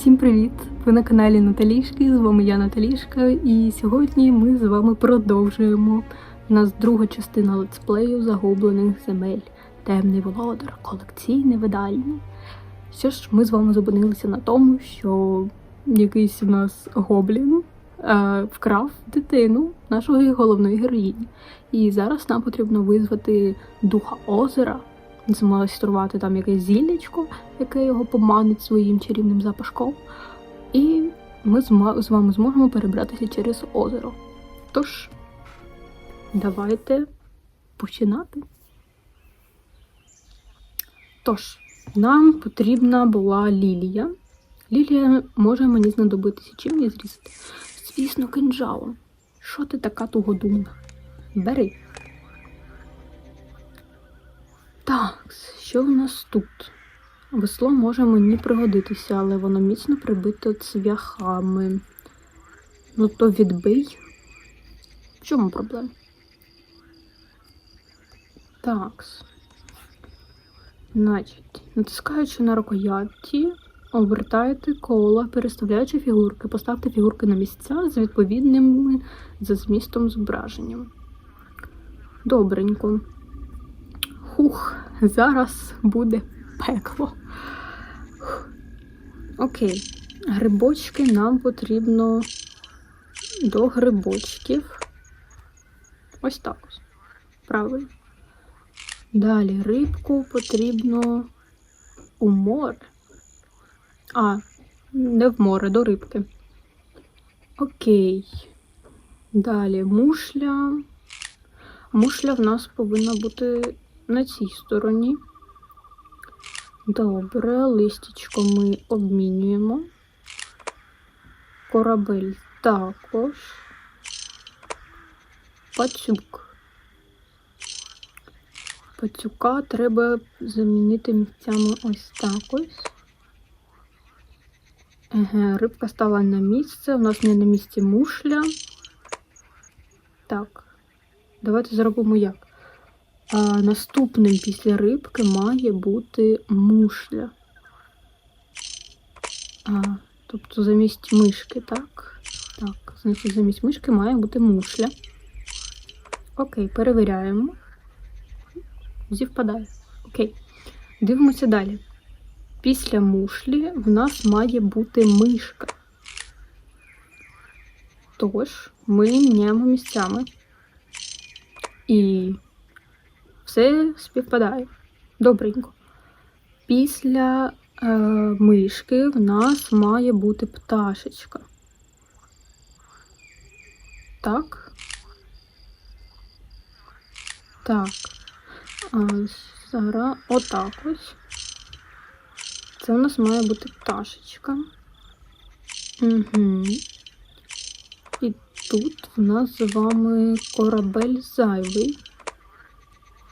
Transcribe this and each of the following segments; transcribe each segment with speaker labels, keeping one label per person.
Speaker 1: Всім привіт! Ви на каналі Наталішки. З вами я Наталішка, і сьогодні ми з вами продовжуємо. У нас друга частина летсплею загублених земель. Темний володар, колекційне видання. Що ж, ми з вами зупинилися на тому, що якийсь у нас гоблін е, вкрав дитину нашої головної героїні. І зараз нам потрібно визвати духа озера, змайструвати там якесь зіллячко, яке його поманить своїм чарівним запашком. І ми з вами зможемо перебратися через озеро. Тож, давайте починати. Тож, нам потрібна була лілія. Лілія може мені знадобитися. Чим її зрізати? Звісно, кинджалом. Що ти така тугодумна? Бери. Так, що в нас тут? Весло може мені пригодитися, але воно міцно прибито цвяхами. Ну то відбий. В чому проблема? Так. Значить, натискаючи на рукоятті, обертайте коло, переставляючи фігурки, поставте фігурки на місця з відповідними за змістом зображенням. Добренько. Хух, зараз буде пекло. Окей. Грибочки нам потрібно до грибочків. Ось так ось. Правильно. Далі рибку потрібно у море. А, не в море, до рибки. Окей. Далі мушля. Мушля в нас повинна бути на цій стороні. Добре, листячко ми обмінюємо. Корабель також. Пацюк. Пацюка треба замінити місцями ось так ось. Еге, рибка стала на місце. У нас не на місці мушля. Так. Давайте зробимо як. Наступним після рибки має бути мушля. А, тобто замість мишки, так? Так, значить, замість мишки має бути мушля. Окей, перевіряємо. Зівпадає. Окей. Дивимося далі. Після мушлі в нас має бути мишка. Тож, ми міняємо місцями. І все співпадає. Добренько. Після е, мишки в нас має бути пташечка. Так. Так. А, зараз отак ось. Це у нас має бути пташечка. Угу. І тут в нас з вами корабель зайвий.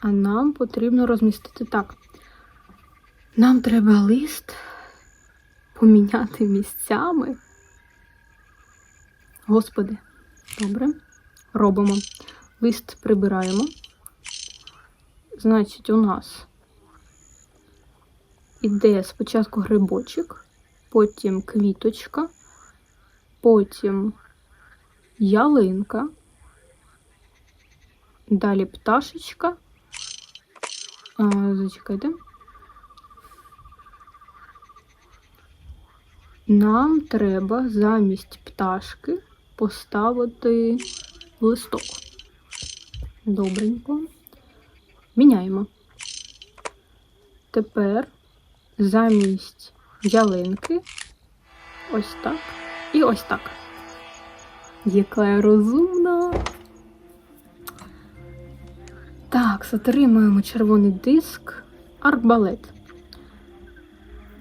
Speaker 1: А нам потрібно розмістити так. Нам треба лист поміняти місцями. Господи, добре. Робимо. Лист прибираємо. Значить, у нас іде спочатку грибочок, потім квіточка, потім ялинка, далі пташечка. А, зачекайте. Нам треба замість пташки поставити листок. Добренько. Міняємо. Тепер замість ялинки ось так і ось так. Яка я розумна. Так, отримуємо червоний диск, арбалет.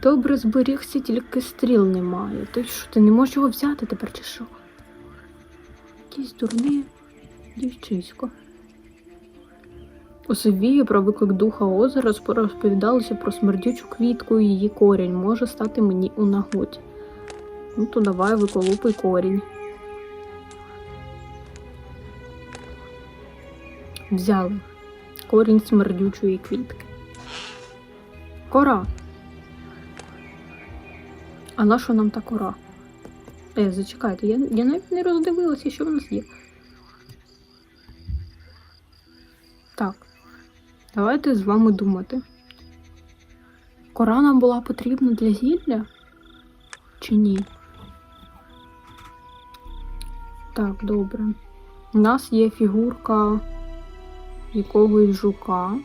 Speaker 1: Добре зберігся, тільки стріл немає. Ти що, ти не можеш його взяти тепер чи що? Якийсь дурний дівчисько. У Совії про виклик духа озера розповідалося про смердючу квітку і її корінь може стати мені у нагоді. Ну, то давай виколупай корінь. Взяли корінь смердючої квітки. Кора. А на що нам та кора? Е, зачекайте, я, я навіть не роздивилася, що в нас є. Так, давайте з вами думати. Кора нам була потрібна для зілля? Чи ні? Так, добре. У нас є фігурка якогось жука.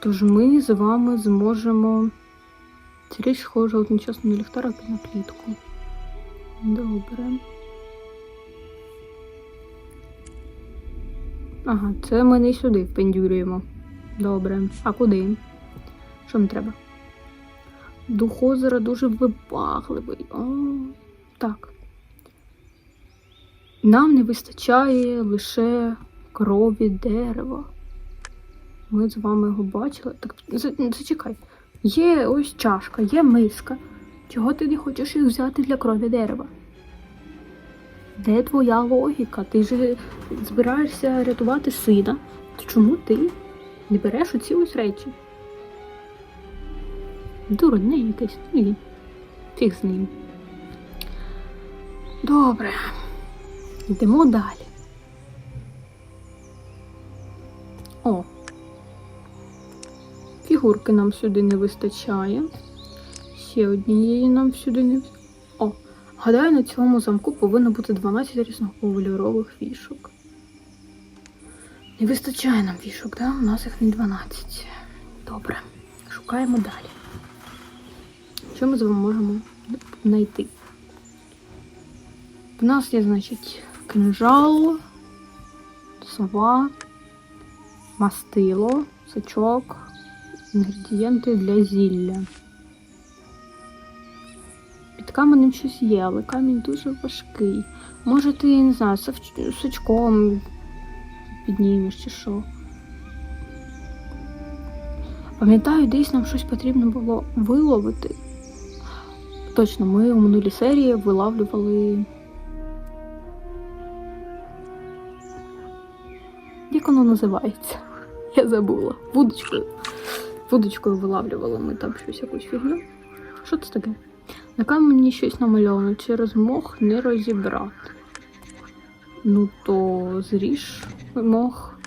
Speaker 1: Тож ми з вами зможемо. Ця річ схожа одночасно на ліхтарик і на клітку. Добре. Ага, це ми не сюди впендюрюємо. Добре. А куди? Що нам треба? Дух озера дуже вибагливий. О, так. Нам не вистачає лише крові дерева. Ми з вами його бачили. Так, зачекай. Є ось чашка, є миска. Чого ти не хочеш їх взяти для крові дерева? Де твоя логіка? Ти ж збираєшся рятувати сина. То чому ти не береш оці ось речі? Дурне якесь, ну і фіг з ним. Добре. Йдемо далі. О. Фігурки нам сюди не вистачає. Ще однієї нам сюди не вистачає. О, гадаю, на цьому замку повинно бути 12 різнокольорових фішок. Не вистачає нам фішок, да? У нас їх не 12. Добре. Шукаємо далі. Що ми з вами можемо знайти? У нас є, значить, кинжал, сова, мастило, сачок, інгредієнти для зілля. Під каменем щось є, але камінь дуже важкий. Може, ти, не знаю, сачком піднімеш чи що. Пам'ятаю, десь нам щось потрібно було виловити. Точно, ми у минулій серії вилавлювали. Як воно називається? Я забула. Вудочкою. Вудочкою вилавлювали ми там щось якусь фігню. Що це таке? На камені щось намальовано, через мох не розібрати. Ну то зріж мох.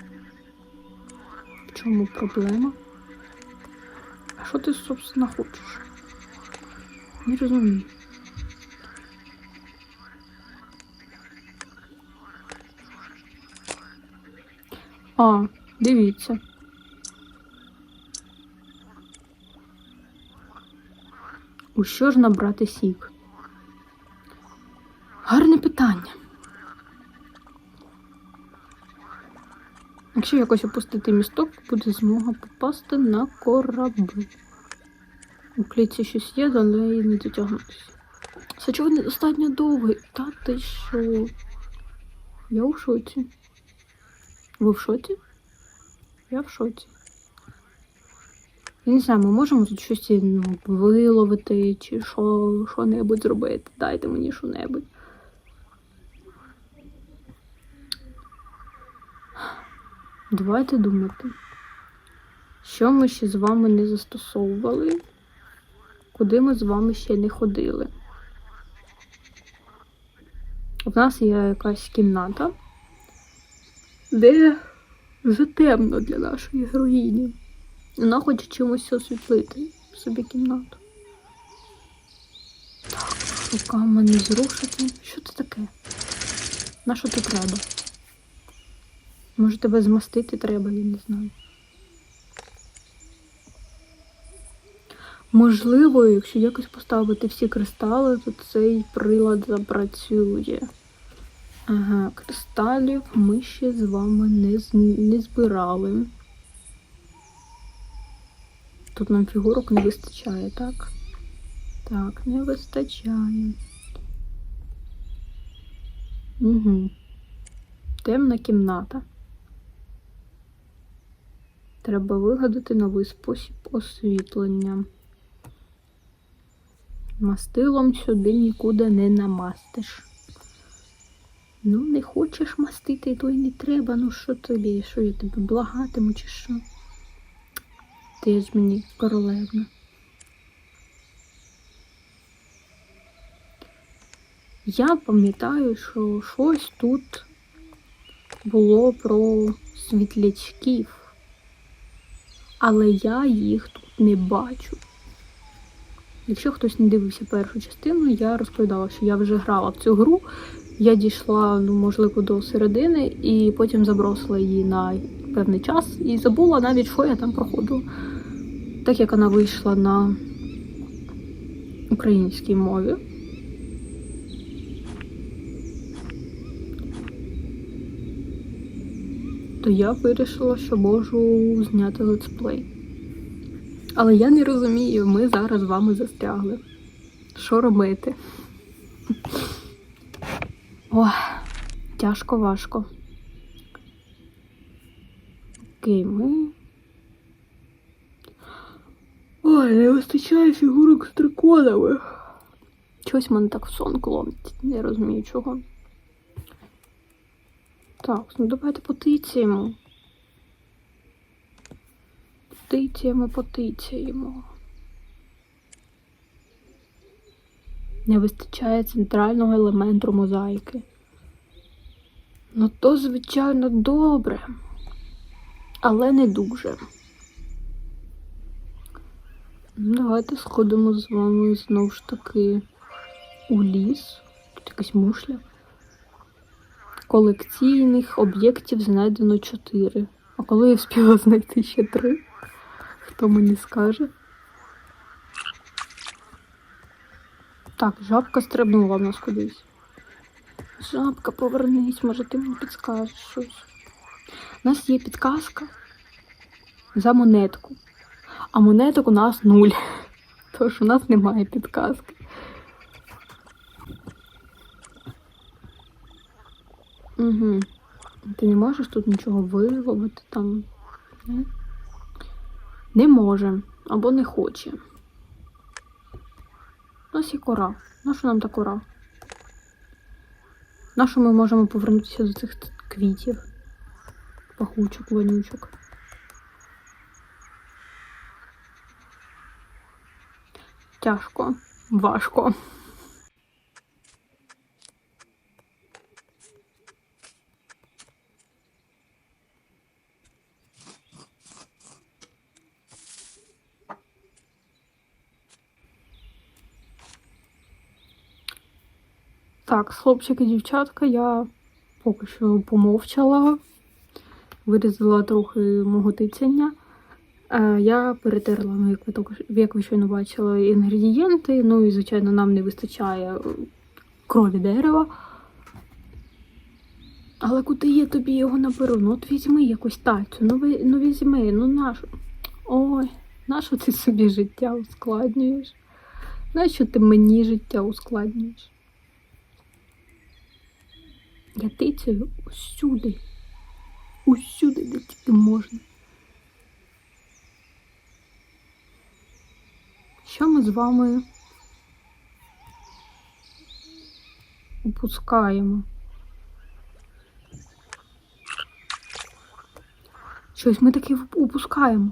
Speaker 1: В чому проблема? А що ти, собственно, хочеш? Не розумію. А, дивіться. У що ж набрати сік? Гарне питання. Якщо якось опустити місток, буде змога попасти на корабль. У клітці щось є, до неї не дотягнутися. Сачок недостатньо довгий. Та ти що? Я у шоці. Ви в шоці? Я в шоці. Я не знаю, ми можемо тут щось ну, виловити чи що, що-небудь зробити. Дайте мені що-небудь. Давайте думати. Що ми ще з вами не застосовували? Куди ми з вами ще не ходили? У нас є якась кімната, де вже темно для нашої героїні. Вона хоче чимось освітлити собі кімнату. Так, руками не зрушити. Що це таке? На що тут треба? Може тебе змастити треба, я не знаю. Можливо, якщо якось поставити всі кристали, то цей прилад запрацює. Ага, кристалів ми ще з вами не, не збирали. Тут нам фігурок не вистачає, так? Так, не вистачає. Угу. Темна кімната. Треба вигадати новий спосіб освітлення. Мастилом сюди нікуди не намастиш. Ну, не хочеш мастити, то й не треба. Ну що тобі? Що я тебе благатиму чи що? Ти ж мені королевна. Я пам'ятаю, що щось тут було про світлячків, але я їх тут не бачу. Якщо хтось не дивився першу частину, я розповідала, що я вже грала в цю гру. Я дійшла, ну, можливо, до середини і потім забросила її на певний час і забула навіть, що я там проходила. Так як вона вийшла на українській мові. То я вирішила, що можу зняти летсплей. Але я не розумію, ми зараз з вами застрягли. Що робити? Ох, тяжко важко. Окей, ми. Ой, не вистачає фігурок з драконами. Чогось мене так в сон клонить. Не розумію чого. Так, ну давайте потицяємо. Потицяємо, потицяємо. Не вистачає центрального елементу мозаїки. Ну то, звичайно, добре, але не дуже. Давайте сходимо з вами знову ж таки у ліс. Тут якась мушля. Колекційних об'єктів знайдено 4. А коли я встигла знайти ще 3? Хто мені скаже? Так, жабка стрибнула в нас кудись. Жабка, повернись, може ти мені підскажеш щось. У нас є підказка за монетку. А монеток у нас нуль. Тож у нас немає підказки. Угу. Ти не можеш тут нічого виловити там? Не, не може або не хоче. Нас є кора. Нащо нам та кора? Нащо ми можемо повернутися до цих квітів? Пахучок, вонючок. Тяжко, важко. Так, хлопчики і дівчатка, я поки що помовчала, вирізала трохи мого тицяння. Е, Я перетерла, ну, як ви, також, як ви щойно бачили, інгредієнти. Ну і, звичайно, нам не вистачає крові дерева. Але куди я тобі його наберу? Ну от візьми якусь тацю, ну, ви, ну візьми, ну нашу. Ой, нащо ти собі життя ускладнюєш? Нащо ти мені життя ускладнюєш? Я тицяю усюди. Усюди, де тільки можна. Що ми з вами упускаємо? Щось ми таки в- упускаємо.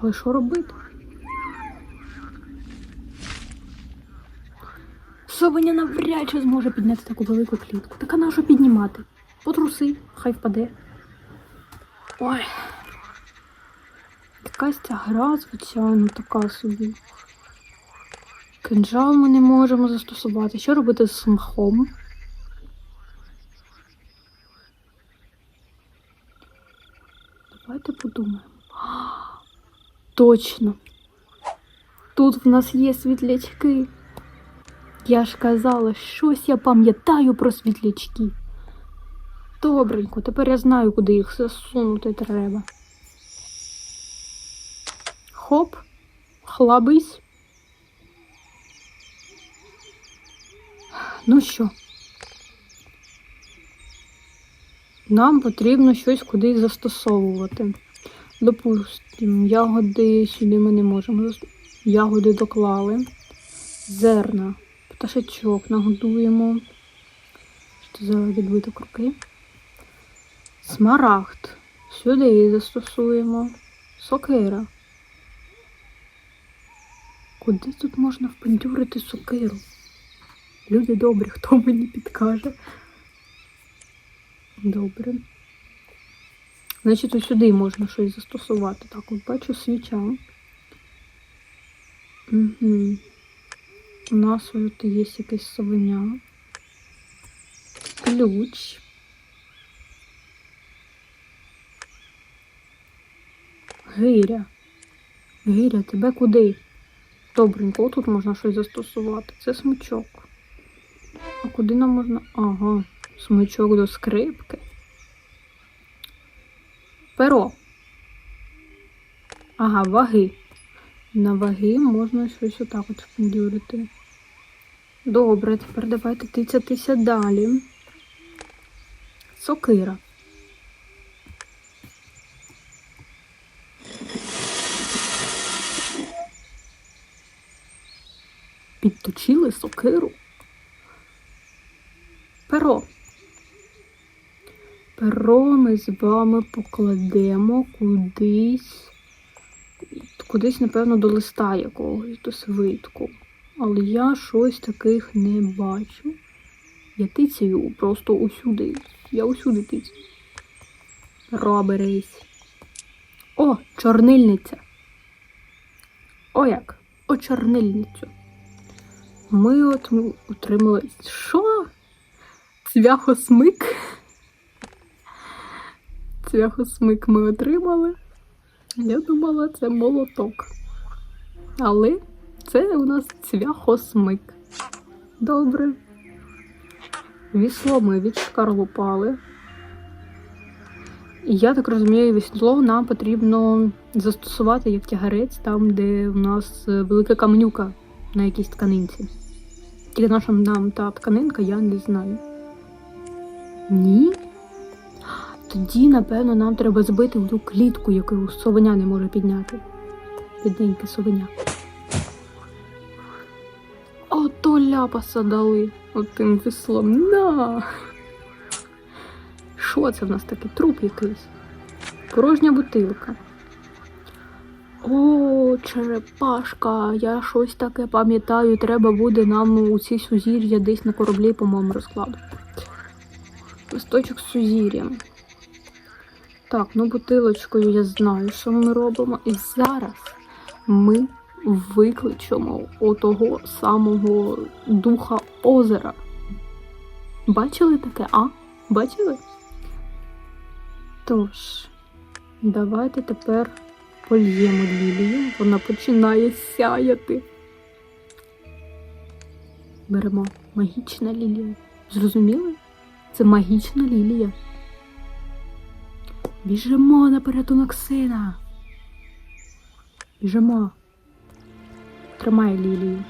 Speaker 1: Але що робити? Собаня навряд чи зможе підняти таку велику клітку. Так а на що піднімати? Потруси, хай впаде. Ой. Якась ця гра, звичайно, така собі. Кинжал ми не можемо застосувати. Що робити з мхом? Давайте подумаємо. Точно. Тут в нас є світлячки. Я ж казала, щось я пам'ятаю про світлячки. Добренько, тепер я знаю, куди їх засунути треба. Хоп, хлабись. Ну що? Нам потрібно щось кудись застосовувати. Допустимо, ягоди сюди ми не можемо. Ягоди доклали. Зерна, пташечок нагодуємо. Що за відбиток руки? Смарагд. Сюди застосуємо. Сокира. Куди тут можна впендюрити сокиру? Люди добрі, хто мені підкаже. Добре. Значить, сюди можна щось застосувати. Так, от бачу свіча. Угу. У нас от є якесь совеня. Ключ. Гиря. Гиря, тебе куди? Добренько, тут можна щось застосувати. Це смичок. А куди нам можна. Ага, смичок до скрипки. Перо. Ага, ваги. На ваги можна щось отак от вдюрити. Добре, тепер давайте тицятися далі. Сокира. Підточили сокиру. Перо. Перо ми з вами покладемо кудись. Кудись, напевно, до листа якогось, до свитку. Але я щось таких не бачу. Я тицяю просто усюди. Я усюди тицяю. Перо берись. О, чорнильниця. О як? О, чорнильницю. Ми от отримали. Що? Цвяхосмик. Цвяхосмик ми отримали. Я думала, це молоток. Але це у нас цвяхосмик. Добре. Вісло ми відшкарлупали. І я так розумію, вісло нам потрібно застосувати як тягарець там, де у нас е, велика каменюка на якійсь тканинці. Тільки наша нам та тканинка, я не знаю. Ні? Тоді, напевно, нам треба збити ту клітку, яку совеня не може підняти. Бідненьке совеня. Ляпаса дали отим веслом. На! Що це в нас таке? Труп якийсь? Порожня бутилка. О, черепашка, я щось таке пам'ятаю, треба буде нам у ці сузір'я десь на кораблі, по-моєму, розкладувати. Листочок з сузір'ям. Так, ну бутилочкою я знаю, що ми робимо. І зараз ми викличемо отого самого духа озера. Бачили таке, а? Бачили? Тож, давайте тепер польємо лілію. Вона починає сяяти. Беремо магічна лілія. Зрозуміли? Це магічна лілія. Біжимо на порятунок сина. Біжимо. Тримай лілію.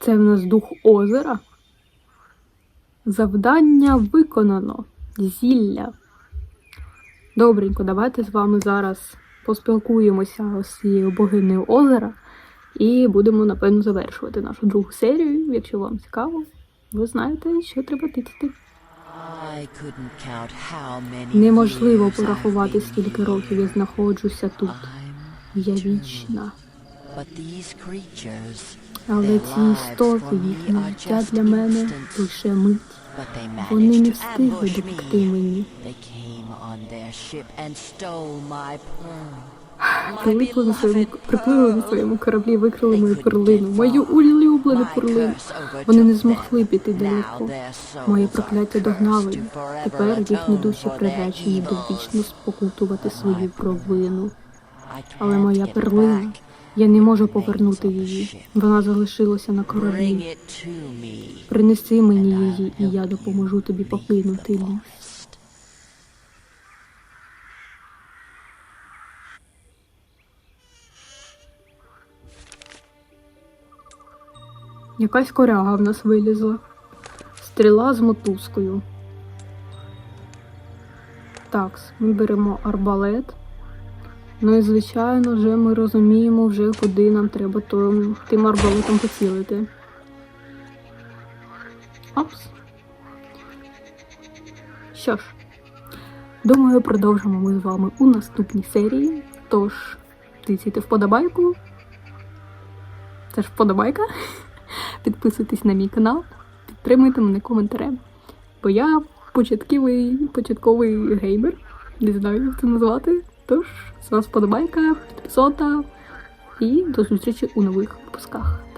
Speaker 1: Це в нас дух озера. Завдання виконано. Зілля. Добренько, давайте з вами зараз поспілкуємося з цією богинею озера і будемо, напевно, завершувати нашу другу серію. Якщо вам цікаво, ви знаєте, що треба тицяти. Неможливо порахувати, скільки років я знаходжуся тут. Я вічна. Але ці істоти, їхнє життя для мене лише мить. Вони не встигли допекти мені.
Speaker 2: They on their ship and stole my pearl.
Speaker 1: Прилипли на своєму, приплили на своєму кораблі, викрили мою перлину, мою улюблену перлину. Вони не змогли піти далеко. Моє прокляття догнали Тепер їхні душі приречені довічно спокутувати свою провину. Але моя перлина, я не можу повернути її. Вона залишилася на кораблі. Принеси мені її, і я допоможу тобі покинути ліс. Якась коряга в нас вилізла. Стріла з мотузкою. Так, ми беремо арбалет. Ну і звичайно, вже ми розуміємо, вже куди нам треба то, тим арбалетом поцілити. Опс. Що ж, думаю, продовжимо ми з вами у наступній серії. Тож, тицяйте вподобайку. Це ж вподобайка. Підписуйтесь на мій канал, підтримуйте мене коментарем. Бо я початковий, початковий геймер. Не знаю, як це назвати. Тож, з вас вподобайка, підписота і до зустрічі у нових випусках.